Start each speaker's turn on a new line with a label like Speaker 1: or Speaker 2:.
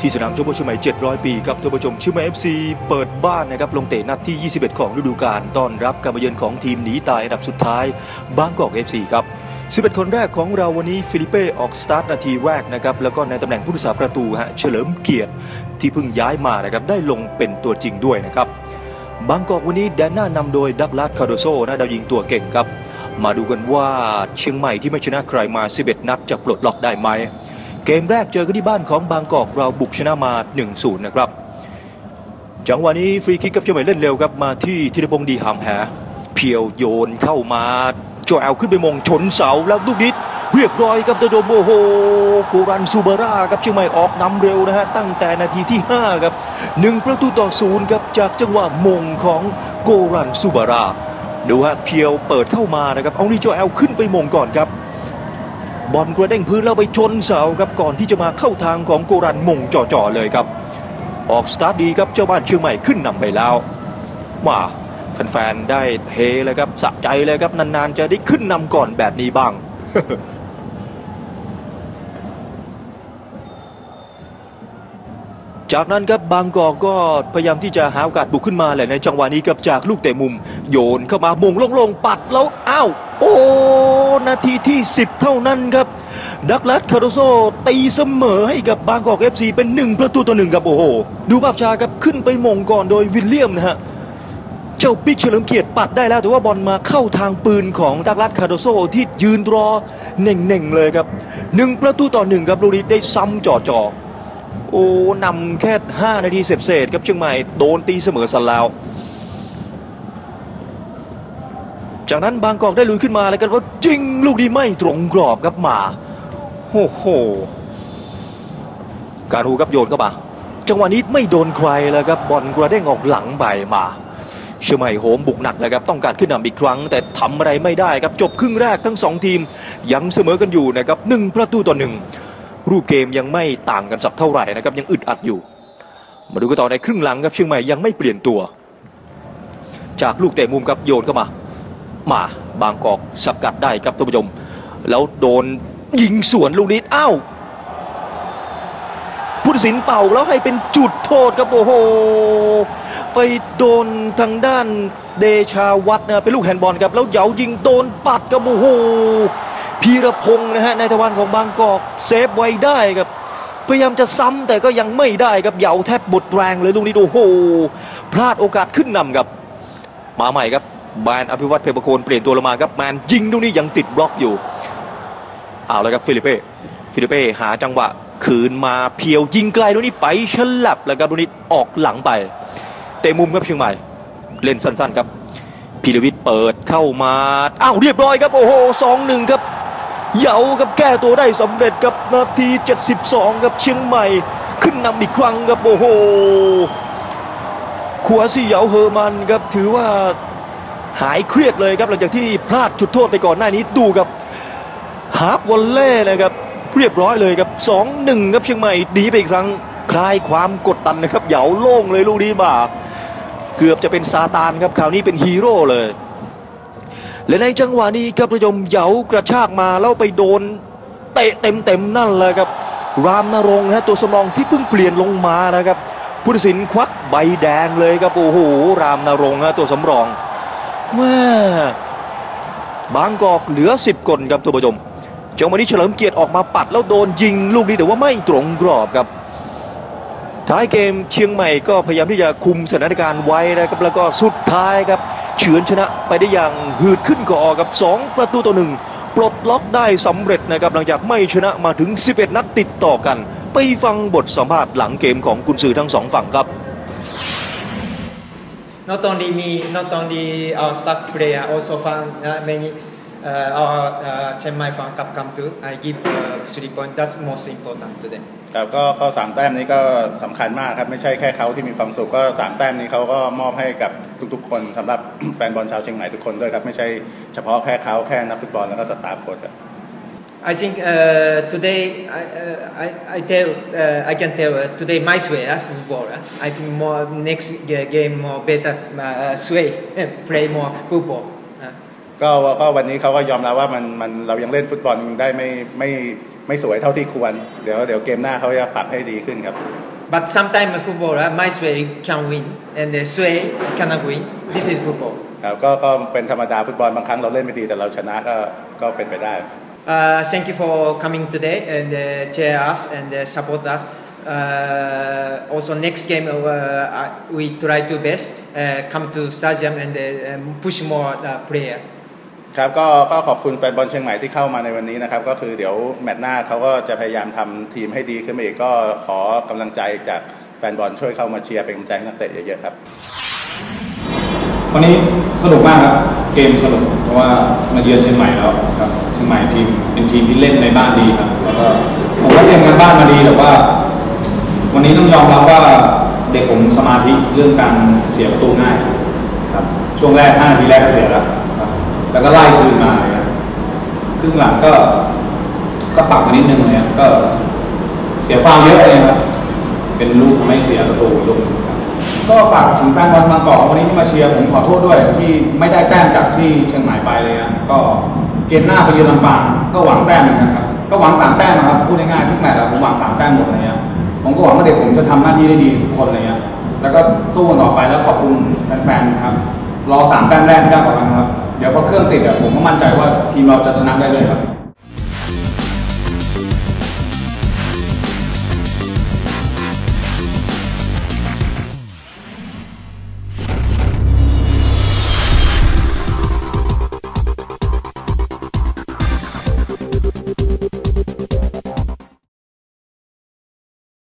Speaker 1: ที่สนามชมบุรีเชียงใหม่ 700 ปีครับท่านผู้ชมเชียงใหม่ FC เปิดบ้านนะครับลงเตะนัดที่ 21 ของฤดูกาลต้อนรับการมาเยือนของทีมหนีตายอันดับสุดท้ายบางกอก FC ครับ 11 คนแรกของเราวันนี้ฟิลิเป้ออกสตาร์ทนาทีแรกนะครับแล้วก็ในตำแหน่งผู้รักษาประตูฮะเฉลิมเกียรติที่เพิ่งย้ายมานะครับได้ลงเป็นตัวจริงด้วยนะครับบางกอกวันนี้แดนหน้านำโดยดักลาสคาร์โดโซนะดาวยิงตัวเก่งครับ มาดูกันว่าเชียงใหม่ที่ไม่ชนะใครมา 11 นัดจะปลดล็อกได้ไหม เกมแรกเจอกันที่บ้านของบางกอกเราบุกชนะมา 1-0 นะครับ จังหวะนี้ฟรีคิกกับเชียงใหม่เล่นเร็วครับมาที่ธีรพงษ์ดีหามแหเพียวโยนเข้ามาโจแอลขึ้นไปมงชนเสาแล้วลูกนิดเรียบร้อยครับตัวโดมโอ้โหโกรันซูบาร่าครับเชียงใหม่ออกนำเร็วนะฮะตั้งแต่นาทีที่ 5 ครับหนึ่งประตูต่อศูนย์ครับจากจังหวะมงของโกรันซูบาร่าดูฮะเพียวเปิดเข้ามานะครับเอานี่โจแอลขึ้นไปมงก่อนครับ บอลกระเด้งพื้นแล้วไปชนเสาครับก่อนที่จะมาเข้าทางของโกรันมงจ่อๆเลยครับ ออกสตาร์ทดีครับเจ้าบ้านเชียงใหม่ขึ้นนำไปแล้วว่าแฟนๆได้เฮเลยครับสะใจเลยครับนานๆจะได้ขึ้นนำก่อนแบบนี้บ้างจากนั้นครับบางกอกก็พยายามที่จะหาโอกาสบุกขึ้นมาแหละในจังหวะนี้ครับจากลูกเตะมุม โยนเข้ามามงโลงๆปัดแล้วอ้าวโอ้ นาทีที่ 10 เท่านั้นครับ ดักลัสคาร์โดโซตีเสมอให้กับบางกอกเอฟซีเป็น 1 ประตูต่อหนึ่งครับโอ้โห ดูภาพชาครับขึ้นไปมงก่อนโดยวิลเลียมนะฮะ เจ้าปิ๊กเฉลิมเกียรติปัดได้แล้ว แต่ว่าบอลมาเข้าทางปืนของดักลัสคาร์โดโซที่ยืนรอเน่งๆเลยครับหนึ่งประตูต่อหนึ่งครับลูกนี้ได้ซ้ำจ่อๆโอ้นำแค่ 5 นาทีเศษๆครับเชียงใหม่โดนตีเสมอสันแล้ว จากนั้นบางกอกได้ลุยขึ้นมาแล้วกันว่าจริงลูกนี้ไม่ตรงกรอบครับมาโอ้โห การหูครับโยนเข้ามาจังหวะนี้ไม่โดนใครแล้วครับบอลกระเด้งออกหลังไปมาเชียงใหม่โหมบุกหนักแล้วครับต้องการขึ้นนำอีกครั้ง แต่ทำอะไรไม่ได้ครับจบครึ่งแรกทั้งสองทีม ยังเสมอกันอยู่นะครับหนึ่งประตูต่อหนึ่งรูปเกมยังไม่ต่างกันสักเท่าไหร่นะครับยังอึดอัดอยู่ มาดูกันต่อในครึ่งหลังครับเชียงใหม่ยังไม่เปลี่ยนตัว จากลูกเตะมุมครับโยนเข้ามา มา บางกอกสกัดได้ครับท่านผู้ชม แล้วโดนยิงสวนลูกนี้อ้าวผู้ตัดสินเป่าแล้วให้เป็นจุดโทษครับโอ้โห ไปโดนทางด้านเดชาวัฒน์นะเป็นลูกแฮนด์บอลครับ แล้วเหยายิงโดนปัดครับโอ้โหพีรพงศ์นะฮะในทวารของบางกอกเซฟไว้ได้ครับพยายามจะซ้ำแต่ก็ยังไม่ได้ครับเหยาแทบบดแรงเลยลูกนี้โอ้โห พลาดโอกาสขึ้นนำครับ มาใหม่ครับ แมนอภิวัตเพปโคนเปลี่ยนตัวลงมาครับแมนยิงลูกนี้ยังติดบล็อกอยู่เอาเลยครับฟิลิเป้ฟิลิเป้หาจังหวะคืนมาเพียวยิงไกลลูกนี้ไปฉลับแล้วครับลูกนี้ออกหลังไป เตะมุมครับเชียงใหม่เล่นสั้นๆครับพีรวิทย์เปิดเข้ามาอ้าวเรียบร้อยครับโอ้โหสองหนึ่งครับเหยาครับแก้ตัวได้สำเร็จครับนาที 72ครับเชียงใหม่ ขึ้นนำอีกครั้งครับโอ้โหขัวซี่เหยาเฮอร์มันครับถือว่า หายเครียดเลยครับหลังจากที่พลาดจุดโทษไปก่อนหน้านี้ดูครับฮาร์ปวอลเล่นะครับเรียบร้อยเลยครับ 2-1 ครับเชียงใหม่ดีไปอีกครั้งคลายความกดดันนะครับเหยาโล่งเลยลูกนี้มาเกือบจะเป็นซาตานครับคราวนี้เป็นฮีโร่เลย และในจังหวะนี้ครับประยมเหยากระชากมาแล้วไปโดนเตะเต็มๆนั่นเลยครับ รามนรงค์นะฮะตัวสำรองที่เพิ่งเปลี่ยนลงมานะครับผู้ตัดสินควักใบแดงเลยครับโอ้โหรามนรงค์นะตัวสำรอง แม่บางกอกเหลือ 10คนครับตัวประยมจังหวะนี้เฉลิมเกียรติออกมาปัดแล้วโดนยิงลูกนี้แต่ว่าไม่ตรงกรอบครับท้ายเกมเชียงใหม่ก็พยายามที่จะคุมสถานการณ์ไว้นะครับแล้วก็สุดท้ายครับเฉือนชนะไปได้อย่างหืดขึ้นคอกับ 2 ประตูต่อหนึ่งปลดล็อกได้สำเร็จนะครับหลังจากไม่ชนะมาถึง 11 นัดติดต่อกัน ไปฟังบทสัมภาษณ์หลังเกมของกุนซือทั้งสองฝั่งครับ
Speaker 2: not only me, not only our staff player, also fan, uh, many uh, our uh, Chiang Mai fan cup come to. I give uh, three point. That's most important to them.
Speaker 3: ครับก็ก็สามแต้มนี้ก็สำคัญมากครับ ไม่ใช่แค่เขาที่มีความสุขก็สามแต้มนี้เขาก็มอบให้กับทุกๆ คนสำหรับ แฟนบอลชาวเชียงใหม่ทุกคนด้วยครับ ไม่ใช่เฉพาะแค่เขาแค่นักฟุตบอลแล้วก็สตาฟโค้ชครับ
Speaker 2: I think uh, today I, uh, I, I tell uh, I can tell uh, today my sway as football. Uh, I think more next ga- game more better uh, sway play more football. Uh,
Speaker 3: ก็ก็วันนี้เขาก็ยอมรับว่ามันมันเรายังเล่นฟุตบอลได้ไม่ไม่ไม่สวยเท่าที่ควร เดี๋ยวเดี๋ยวเกมหน้าเขาจะปรับให้ดีขึ้นครับ
Speaker 2: But sometimes in football, uh, my Sway can win and the Sway cannot win. This is football.
Speaker 3: ครับก็ก็เป็นธรรมดาฟุตบอลบางครั้งเราเล่นไม่ดีแต่เราชนะก็ก็เป็นไปได้
Speaker 2: Uh, thank you for coming today and uh, cheer us and uh, support us. Uh, also, next game uh, I- we try to best uh, come to stadium and uh, push more uh, player.
Speaker 3: ครับก็ก็ขอบคุณแฟนบอลเชียงใหม่ที่เข้ามาในวันนี้นะครับก็คือเดี๋ยวแมตช์หน้าเขาก็จะพยายามทำทีมให้ดีขึ้นมาอีกก็ขอกำลังใจจากแฟนบอลช่วยเข้ามาเชียร์เป็นกำลังใจให้นักเตะเยอะๆครับ
Speaker 4: วันนี้สนุกมากครับ เกมสนุกเพราะว่ามาเยือนเชียงใหม่แล้วครับเชียงใหม่ทีมเป็นทีมที่เล่นในบ้านดีครับแล้วก็ผมก็เตรียมกันบ้านมาดีแต่ว่า วันนี้ต้องยอมรับว่าเด็กผมสมาธิเรื่องการเสียประตูง่ายครับช่วงแรก 5 นาทีแรกก็เสียแล้วครับแล้วก็ไล่คืนมาเลยครึ่งหลังก็ก็ปรับมานิดนึงเลยครับก็เสียฟาวล์เยอะเลยครับ เป็นลูกทำให้เสียประตูลูก ก็ฝากถึงแฟนบอลบางกอกวันนี้ที่มาเชียร์ผมขอโทษด้วยที่ไม่ได้แต้มจากที่เชียงใหม่ไปเลยนะก็เกมหน้าไปเยือนลำปางก็หวังแต้มเหมือนกันครับก็หวังสามแต้มนะครับพูดง่ายๆทุกแมตช์ผมหวังสามแต้มหมดเงี้ยผมก็หวังว่าเด็กผมจะทำหน้าที่ได้ดีทุกคนเงี้ยแล้วก็สู้กันต่อไปแล้วขอบคุณแฟนๆนะครับรอสามแต้มแรกที่ได้ก่อนนะครับ เดี๋ยวพอเครื่องติดอะผมก็มั่นใจว่าทีมเราจะชนะได้เลยครับ